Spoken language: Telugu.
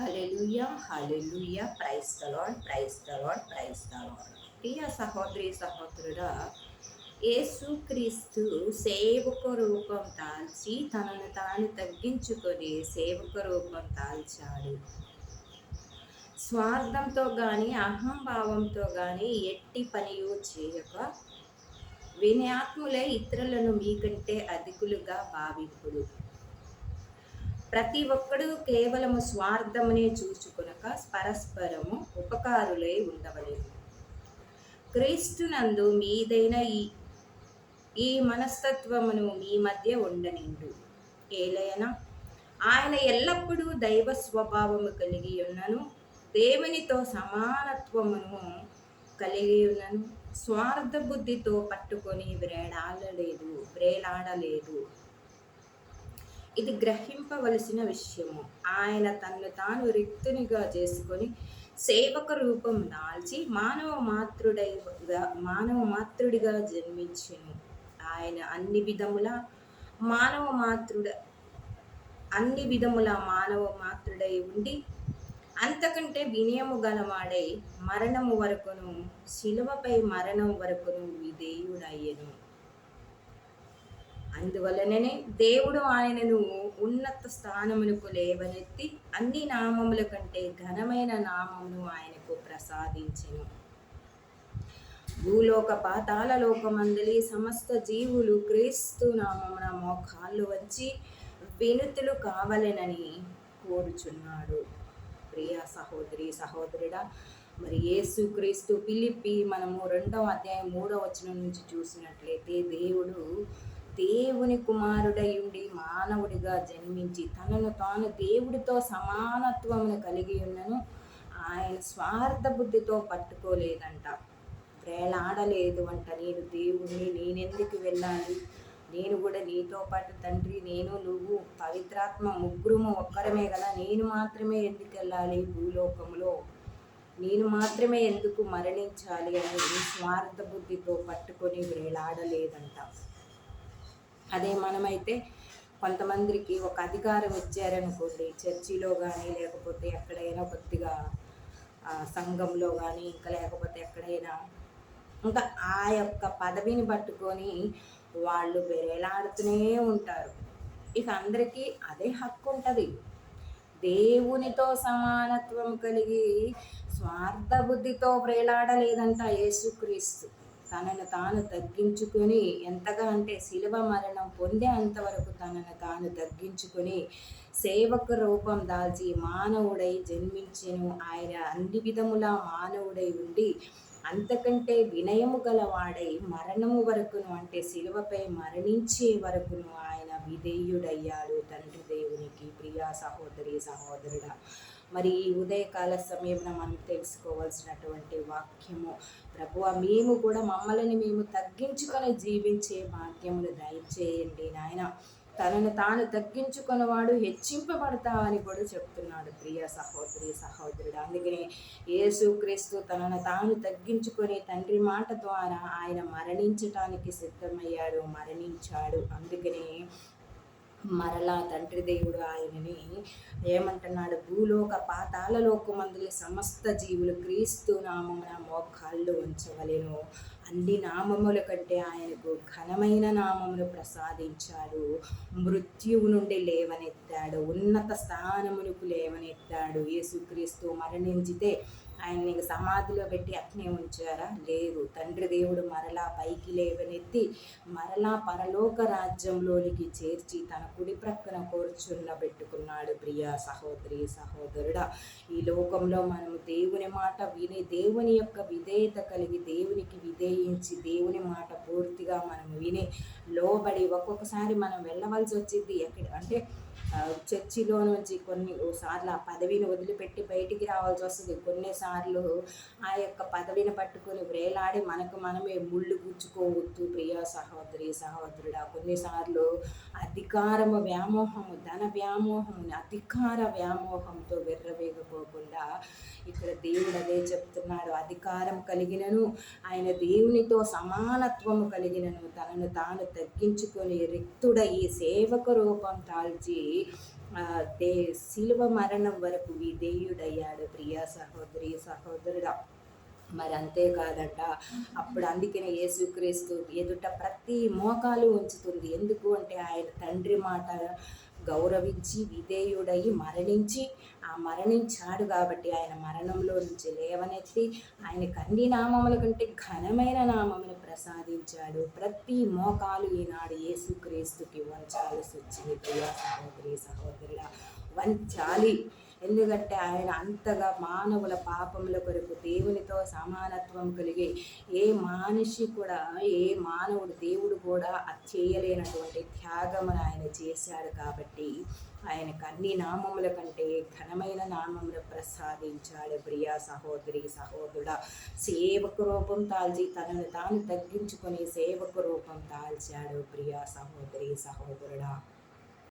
Hallelujah hallelujah praise the Lord praise the Lord praise the Lord ప్రియ సహోదరి సహోదరుడా యేసుక్రీస్తు సేవక రూపం తాల్చి తనను తాను తగ్గించుకొని సేవక రూపం తాల్చాడు. స్వార్థంతో కానీ అహంభావంతో కానీ ఎట్టి పనియు చేయక వినయాత్ములే ఇతరులను మీకంటే అధికులుగా భావింపుడు. ప్రతి ఒక్కడు కేవలము స్వార్థమునే చూచుకొనక పరస్పరము ఉపకారులై ఉండవలేదు. క్రీస్తునందు మీదైన ఈ ఈ మనస్తత్వమును మీ మధ్య ఉండనిండు. ఏలైనా ఆయన ఎల్లప్పుడూ దైవ స్వభావము కలిగి ఉన్నను దేవునితో సమానత్వమును కలిగి ఉన్నను. స్వార్థ బుద్ధితో పట్టుకొని వ్రేడాడలేదు వ్రేలాడలేదు ఇది గ్రహింపవలసిన విషయము. ఆయన తనను తాను రిక్తునిగా చేసుకొని సేవక రూపం దాల్చి మానవ మాతృడై మానవ మాతృడిగా జన్మించెను. ఆయన అన్ని విధముల మానవ మాతృడ అన్ని విధముల మానవ మాతృడై ఉండి అంతకంటే వినయము గలవాడై మరణము వరకును శిలువపై మరణం వరకును విధేయుడయ్యను అందువలననే దేవుడు ఆయనను ఉన్నత స్థానమునకు లేవనెత్తి అన్ని నామముల కంటే ఘనమైన నామమును ఆయనకు ప్రసాదించెను. భూలోక పాతాల లోకమందలి సమస్త జీవులు క్రీస్తు నామమున మోకాళ్ళు వచ్చి వినుతులు కావలెనని కోరుచున్నాడు. ప్రియ సహోదరి సహోదరుడా మరి యేసు క్రీస్తు పిలిపి మనము రెండవ అధ్యాయం మూడవ వచనం నుంచి చూసినట్లయితే దేవుడు దేవుని కుమారుడయుండి మానవుడిగా జన్మించి తనను తాను దేవుడితో సమానత్వమును కలిగి ఉన్నను ఆయన స్వార్థ బుద్ధితో పట్టుకోలేదంట. వేలాడలేదు అంట నేను దేవుణ్ణి నేనెందుకు వెళ్ళాలి? నేను కూడా నీతో పాటు తండ్రి నేను నువ్వు పవిత్రాత్మ ముగ్గురుము ఒక్కరమే కదా నేను మాత్రమే ఎందుకు వెళ్ళాలి భూలోకంలో నేను మాత్రమే ఎందుకు మరణించాలి? అని స్వార్థ బుద్ధితో పట్టుకొని వేలాడలేదంట. అదే మనమైతే కొంతమందికి ఒక అధికారం ఇచ్చారనుకోండి చర్చిలో కానీ లేకపోతే ఎక్కడైనా కొద్దిగా సంఘంలో కానీ ఇంకా లేకపోతే ఎక్కడైనా ఇంకా ఆ యొక్క పదవిని పట్టుకొని వాళ్ళు వేలాడుతూనే ఉంటారు. ఇక అందరికీ అదే హక్కు ఉంటుంది. దేవునితో సమానత్వం కలిగి స్వార్థ బుద్ధితో వేలాడలేదంట యేసుక్రీస్తు. తనను తాను తగ్గించుకొని ఎంతగా అంటే శిలువ మరణం పొందే అంతవరకు తనను తాను తగ్గించుకొని సేవక రూపం దాల్చి మానవుడై జన్మించెను. ఆయన అన్ని విధముల మానవుడై ఉండి అంతకంటే వినయము గలవాడై మరణము వరకును అంటే శిలువపై మరణించే వరకును ఆయన విధేయుడయ్యాడు. తండ్రి దేవునికి ప్రియా సహోదరి సహోదరుడా మరి ఈ ఉదయకాల సమయంలో మనం తెలుసుకోవాల్సినటువంటి వాక్యము. ప్రభు మేము కూడా మమ్మల్ని మేము తగ్గించుకొని జీవించే భాగ్యమును దయచేయండి నాయన. తనను తాను తగ్గించుకున్నవాడు హెచ్చింపబడతావని కూడా చెప్తున్నాడు ప్రియ సహోదరి సహోదరుడు. అందుకనే యేసుక్రీస్తు తనను తాను తగ్గించుకొని తండ్రి మాట ద్వారా ఆయన మరణించటానికి సిద్ధమయ్యాడు మరణించాడు. అందుకనే మరలా తండ్రి దేవుడు ఆయనని ఏమంటున్నాడు? భూలోక పాతాల లోకమందుల సమస్త జీవులు క్రీస్తు నామమున మోకాళ్ళు ఉంచవలేను. అన్ని నామముల కంటే ఆయనకు ఘనమైన నామమును ప్రసాదించాడు. మృత్యువు నుండి లేవనెత్తాడు. ఉన్నత స్థానమునకు లేవనెత్తాడు. యేసుక్రీస్తు మరణించితే ఆయన్ని సమాధిలో పెట్టి అట్నే ఉంచారా? లేదు. తండ్రి దేవుడు మరలా పైకి లేవనెత్తి మరలా పరలోక రాజ్యంలోనికి చేర్చి తన కుడి ప్రక్కన కూర్చున్న పెట్టుకున్నాడు. ప్రియ సహోదరి సహోదరుడా ఈ లోకంలో మనం దేవుని మాట విని దేవుని యొక్క విధేయత కలిగి దేవునికి విధేయించి దేవుని మాట పూర్తిగా మనం విని లోబడి ఒక్కొక్కసారి మనం వెళ్ళవలసి వచ్చింది. ఎక్కడ అంటే చర్చిలో నుంచి కొన్ని సార్లు ఆ పదవిని వదిలిపెట్టి బయటికి రావాల్సి వస్తుంది. కొన్నిసార్లు ఆ యొక్క పదవిని పట్టుకొని వేలాడి మనకు మనమే ముళ్ళు గుచ్చుకోవద్దు. ప్రియ సహోదరి సహోదరుడా కొన్నిసార్లు అధికారము వ్యామోహము ధన వ్యామోహము అధికార వ్యామోహంతో వెర్రవేగపోకుండా ఇక్కడ దేవుడు అదే చెప్తున్నాడు. అధికారం కలిగినను ఆయన దేవునితో సమానత్వము కలిగినను తనను తాను తగ్గించుకొని రిక్తుడ ఈ సేవక రూపం తాల్చి దే శిలువ మరణం వరకు విధేయుడయ్యాడు ప్రియా సహోదరి సహోదరుడా. మరి అంతేకాదట అప్పుడు అందుకనే యేసుక్రీస్తు ఎదుట ప్రతి మోకాలు ఉంచుతుంది. ఎందుకు అంటే ఆయన తండ్రి మాట గౌరవించి విధేయుడై మరణించి ఆ మరణించాడు కాబట్టి ఆయన మరణంలో నుంచి లేవనెత్తి ఆయన కన్ని నామముల కంటే ఘనమైన నామమును ప్రసాదించాడు. ప్రతి మోకాలు ఈనాడు యేసుక్రీస్తుకి వంచాల్సి వచ్చింది ప్రియ సహోదరి సహోదరుల వంచాలి. ఎందుకంటే ఆయన అంతగా మానవుల పాపముల కొరకు దేవునితో సమానత్వం కలిగి ఏ మనిషి కూడా ఏ మానవుడు దేవుడు కూడా అది చేయలేనటువంటి త్యాగమును ఆయన చేశాడు కాబట్టి ఆయనకు అన్ని నామముల కంటే ఘనమైన నామములు ప్రసాదించాడు. ప్రియా సహోదరి సహోదరుడ సేవక రూపం తాల్చి తనను తాను తగ్గించుకొని సేవక రూపం తాల్చాడు. ప్రియా సహోదరి సహోదరుడా